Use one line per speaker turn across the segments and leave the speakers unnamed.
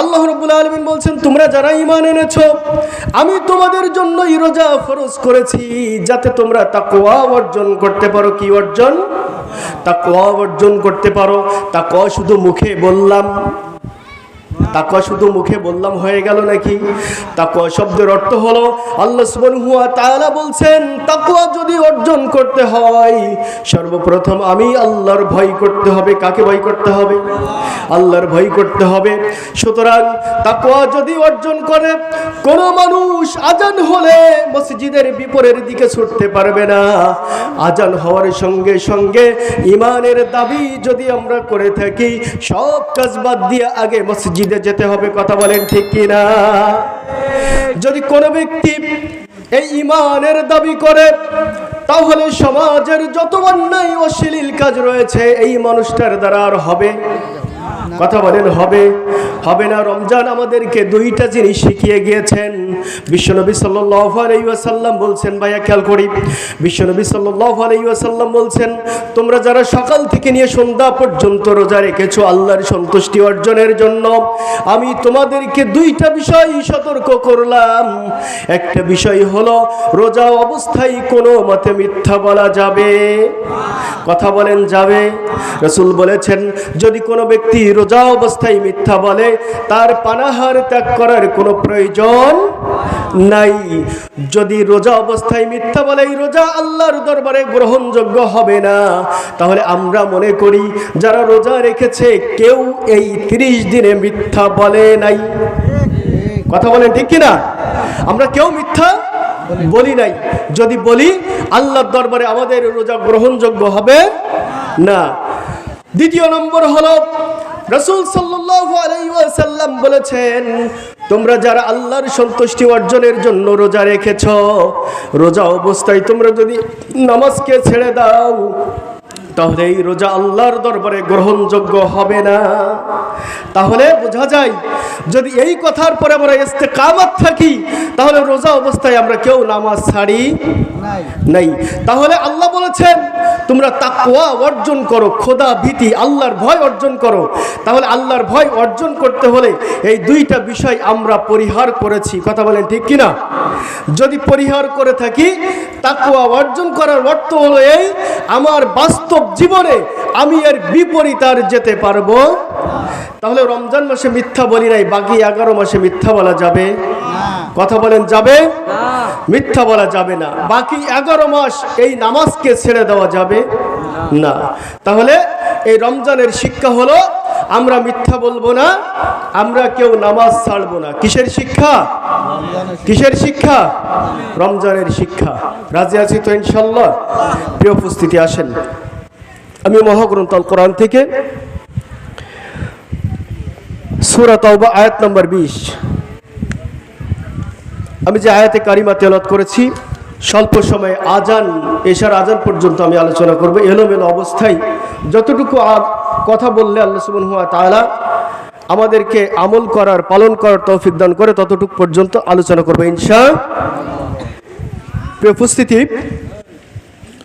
আল্লাহ রব্বুল আলমিন বলছেন, তোমরা যারা ইমান এনেছ, আমি তোমাদের জন্য ইরোজা ফরজ করেছি, যাতে তোমরা তাকোয়া অর্জন করতে পারো। কি অর্জন? তাকোয়া অর্জন করতে পারো। তা ক শুধু মুখে বললাম। তাকওয়া শুধু মুখে বললাম হয়ে গেল নাকি? তাকওয়া শব্দের অর্থ হলো, আল্লাহ সুবহানাহু ওয়া তাআলা বলছেন, তাকওয়া যদি অর্জন করতে হয়, সর্বপ্রথম আমি আল্লাহর ভয় করতে হবে। কাকে ভয় করতে হবে? আল্লাহর ভয় করতে হবে। সুতরাং তাকওয়া যদি অর্জন করে, কোন মানুষ আজান হলে মসজিদের বিপরের দিকে ছুটতে পারবে না। আজান হওয়ার সঙ্গে সঙ্গে ইমানের দাবি যদি আমরা করে থাকি, সব কাজ বাদ দিয়ে আগে মসজিদে যেতে হবে, কথা বলেন ঠিক কিনা? যদি কোনো ব্যক্তি এই ইমানের দাবি করে, তাহলে সমাজের যত অন্যায় অশ্লীল কাজ রয়েছে, এই মানুষটার দ্বারা আর হবে? কথা বলেন, হবে। হবে না, রমজান আমাদেরকে দুইটা জিনিস শিখিয়ে গিয়েছেন। বিশ্বনবী সাল্লাল্লাহু আলাইহি ওয়াসাল্লাম বলছেন, ভাইয়া খেয়াল করি, বিশ্বনবী সাল্লাল্লাহু আলাইহি ওয়াসাল্লাম বলছেন, তোমরা যারা সকাল থেকে নিয়ে সন্ধ্যা পর্যন্ত রোজা রেখেছো আল্লাহর সন্তুষ্টি অর্জনের জন্য, আমি তোমাদেরকে দুইটা বিষয় সতর্ক করলাম। একটা বিষয় হলো, রোজা অবস্থায় কোনো মতে মিথ্যা বলা যাবে। কথা বলেন, যাবে। রসুল বলেছেন, যদি কোনো ব্যক্তি রোজা অবস্থায় মিথ্যা বলে তার পানাহার ত্যাগ করার কোনো প্রয়োজন নাই। যদি রোজা অবস্থায় মিথ্যা বলে এই রোজা আল্লাহর দরবারে গ্রহণযোগ্য হবে না, তাহলে আমরা মনে করি যারা রোজা রেখেছে, কেউ এই তিরিশ দিনে মিথ্যা বলে নাই। কথা বলেন ঠিক কিনা? আমরা কেউ মিথ্যা বলি নাই। যদি বলি, আল্লাহর দরবারে আমাদের রোজা গ্রহণযোগ্য হবে না। দ্বিতীয় নম্বর হলো রসুল আলাইহি ওয়াসাল্লাম বলেছেন, তোমরা যারা আল্লাহর সন্তুষ্টি অর্জনের জন্য রোজা রেখেছ, রোজা অবস্থায় তোমরা যদি নামাজকে ছেড়ে দাও তাহলে এই রোজা আল্লাহর দরবারে গ্রহণযোগ্য হবে না। তাহলে বোঝা যায় যদি এই কথার পরে আমরা ইস্তেকামাত থাকি তাহলে রোজা অবস্থায় আমরা কেউ নামাজ ছাড়ি নাই। তাহলে আল্লাহ বলেছেন তোমরা তাকওয়া অর্জন করো খোদা ভীতি আল্লাহর ভয় অর্জন করো। তাহলে আল্লাহর ভয় অর্জন করতে হলে এই দুইটা বিষয় আমরা পরিহার করেছি। কথা বলেন ঠিক কিনা? যদি পরিহার করে থাকি তাকওয়া অর্জন করার অর্থ হলো এই আমার বাস্তব জীবনে আমি এর বিপরীত আর যেতে পারব। তাহলে রমজান মাসে মিথ্যা বলি নাই, বাকি এগারো মাসে মিথ্যা বলা যাবে। কথা বলেন, যাবে? মিথ্যা বলা যাবে না। বাকি এগারো মাস এই নামাজকে ছেড়ে দেওয়া যাবে না। তাহলে এই রমজানের শিক্ষা হলো, আমরা মিথ্যা বলব না, আমরা কেউ নামাজ ছাড়বো না। কিসের শিক্ষা? কিসের শিক্ষা? রমজানের শিক্ষা। রাজি আছি তো ইনশাল্লাহ প্রিয় উপস্থিতি, আসেন। আমি মহাগ্রন্থ আল কোরআন থেকে সুরা তওবা আয়াত নম্বর বিশ। আমি যে আয়াতে কারিমা তেলত করেছি, স্বল্প সময়ে আজান, এশার আজান পর্যন্ত আমি আলোচনা করব। এলোমেলো অবস্থায় যতটুকু কথা বললে আল্লাহ সুবন হুয়া তাআলা আমাদেরকে আমল করার, পালন করার তৌফিক দান করে ততটুকু পর্যন্ত আলোচনা করব ইনশা উপস্থিতি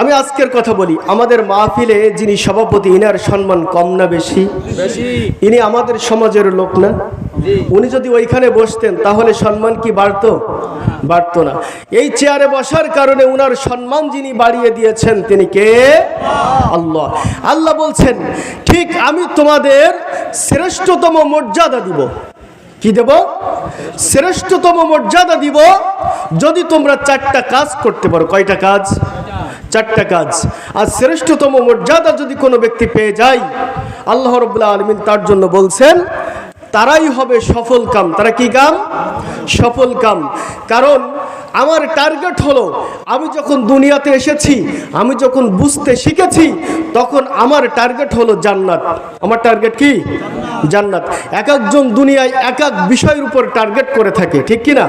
আমি আজকের কথা বলি আমাদের মাহফিলে যিনি সভাপতি ইনার সম্মান কম না বেশি? ইনি আমাদের সমাজের লোক না? উনি যদি ওইখানে বসতেন তাহলে সম্মান কি বাড়তো? বাড়তো না। এই চেয়ারে বসার কারণে উনার সম্মান যিনি বাড়িয়ে দিয়েছেন তিনি কে? আল্লাহ। আল্লাহ বলছেন ঠিক আমি তোমাদের শ্রেষ্ঠতম মর্যাদা দিব। কি দেব? শ্রেষ্ঠতম মর্যাদা দিব যদি তোমরা চারটা কাজ করতে পারো। কয়টা কাজ? চারটা কাজ। আর শ্রেষ্ঠতম মর্যাদা যদি কোনো ব্যক্তি পেয়ে যায়, আল্লাহ রবুল্লাহ আলমিন তার জন্য বলছেন, তারাই হবে সফল কাম। তারা কি কাম? সফল কাম। কারণ আমার টার্গেট হলো, আমি যখন দুনিয়াতে এসেছি, আমি যখন বুঝতে শিখেছি, তখন আমার টার্গেট হলো জান্নাত। আমার টার্গেট কি? জান্নাত। এক একজন দুনিয়ায় এক এক বিষয়ের উপর টার্গেট করে থাকে, ঠিক কি না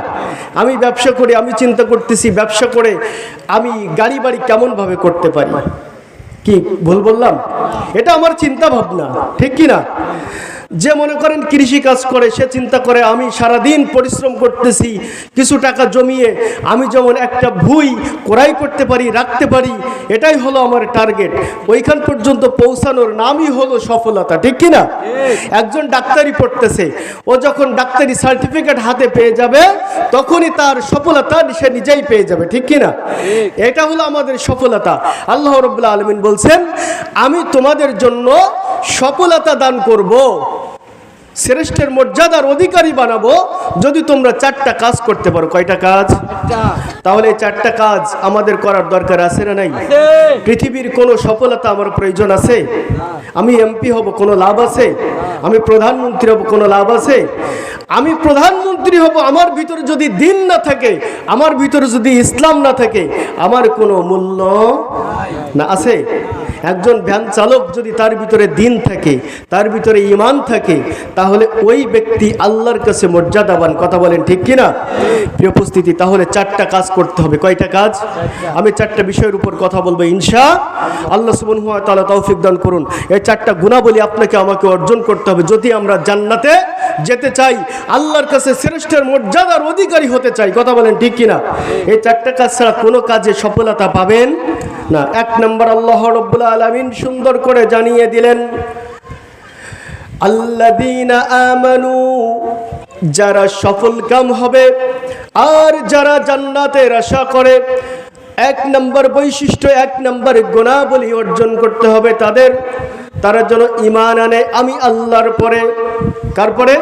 আমি ব্যবসা করে, আমি চিন্তা করতেছি ব্যবসা করে আমি গাড়ি বাড়ি কেমনভাবে করতে পারি? কি ভুল বললাম? এটা আমার চিন্তা ভাবনা ঠিক কি না যে মনে করেন কৃষি কাজ করে, সে চিন্তা করে, আমি সারাদিন পরিশ্রম করতেছি, কিছু টাকা জমিয়ে, আমি যেমন একটা ভুই ক্রয় করতে পারি, রাখতে পারি, এটাই হলো আমার টার্গেট। ওইখান পর্যন্ত পৌঁছানোর নামই হলো সফলতা, ঠিক কি না? একজন ডাক্তারি পড়তেছে, ও যখন ডাক্তারি সার্টিফিকেট হাতে পেয়ে যাবে, তখনই তার সফলতা সে নিজেই পেয়ে যাবে, ঠিক কি না? এটা হলো আমাদের সফলতা। আল্লাহ রবুল্লা আলমিন বলছেন, আমি তোমাদের জন্য সফলতা দান করব। শ্রেষ্ঠের মর্যাদার অধিকারী বানাবো যদি তোমরা চারটা কাজ করতে পারো। কয়টা কাজ? তাহলে চারটা কাজ আমাদের করার দরকার আছে না নাই? পৃথিবীর কোনো সফলতা আমার প্রয়োজন আছে? আমি এমপি হব কোনো লাভ আছে? আমি প্রধানমন্ত্রী হব কোনো লাভ আছে? আমি প্রধানমন্ত্রী হব আমার ভিতরে যদি দিন না থাকে আমার ভিতরে যদি ইসলাম না থাকে আমার কোনো মূল্য না আছে? একজন ভ্যান চালক যদি তার ভিতরে দিন থাকে, তার ভিতরে ইমান থাকে, তাহলে ওই ব্যক্তি আল্লাহর কাছে মর্যাদাবান, কথা বলেন ঠিক কিনা? প্রিয় উপস্থিতি, তাহলে চারটা কাজ করতে হবে। কয়টা কাজ? আমি চারটা বিষয়ের উপর কথা বলব ইনশা। আল্লাহ সুবন হুয়া তালা তৌফিক দান করুন। এই চারটা গুণাবলী আপনাকে, আমাকে অর্জন করতে হবে। যদি আমরা জান্নাতে যেতে চাই, আল্লাহর কাছে শ্রেষ্ঠের মর্যাদার অধিকারী হতে চাই, কথা বলেন ঠিক কিনা? এই চারটা কাজ ছাড়া কোনো কাজে সফলতা পাবেন না, এক নম্বর আল্লাহ রব্বুল আলমিন সুন্দর করে জানিয়ে দিলেন আমানু, যারা সফল কাম হবে আর যারা জান্নাতের আশা করে, এক নম্বর বৈশিষ্ট্য, এক নম্বর গুণাবলী অর্জন করতে হবে তাদের। তারা যেন ইমান আনে, আমি আল্লাহর পরে। কার পরে?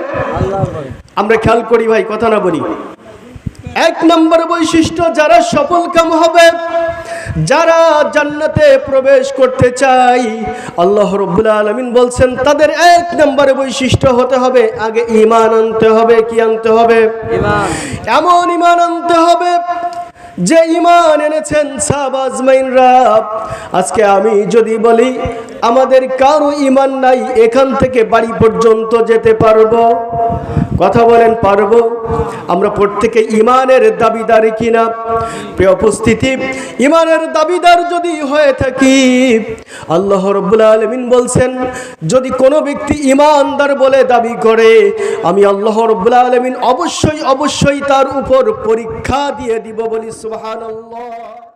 আমরা খেয়াল করি ভাই, কথা না বলি। এক নম্বর বৈশিষ্ট্য, যারা সফল কাম হবে যারা জান্নাতে প্রবেশ করতে চাই আল্লাহ রব্বুল আলমিন বলছেন তাদের এক নম্বরে বৈশিষ্ট্য হতে হবে আগে ইমান আনতে হবে কি আনতে হবে? এমন ইমান আনতে হবে যে ইমান এনেছেন সাবাজমাইনরা আজকে আমি যদি বলি, আমাদের কারও ইমান নাই, এখান থেকে বাড়ি পর্যন্ত যেতে পারব? কথা বলেন, পারব? আমরা প্রত্যেকে ইমানের দাবিদার কিনা? প্রিয় উপস্থিতি ইমানের দাবিদার যদি হয়ে থাকি, আল্লাহ রব্বুল আলমিন বলছেন, যদি কোনো ব্যক্তি ইমানদার বলে দাবি করে, আমি আল্লাহ রব্বুল আলমিন অবশ্যই অবশ্যই তার উপর পরীক্ষা দিয়ে দিব বলি সুবহানাল্লাহ।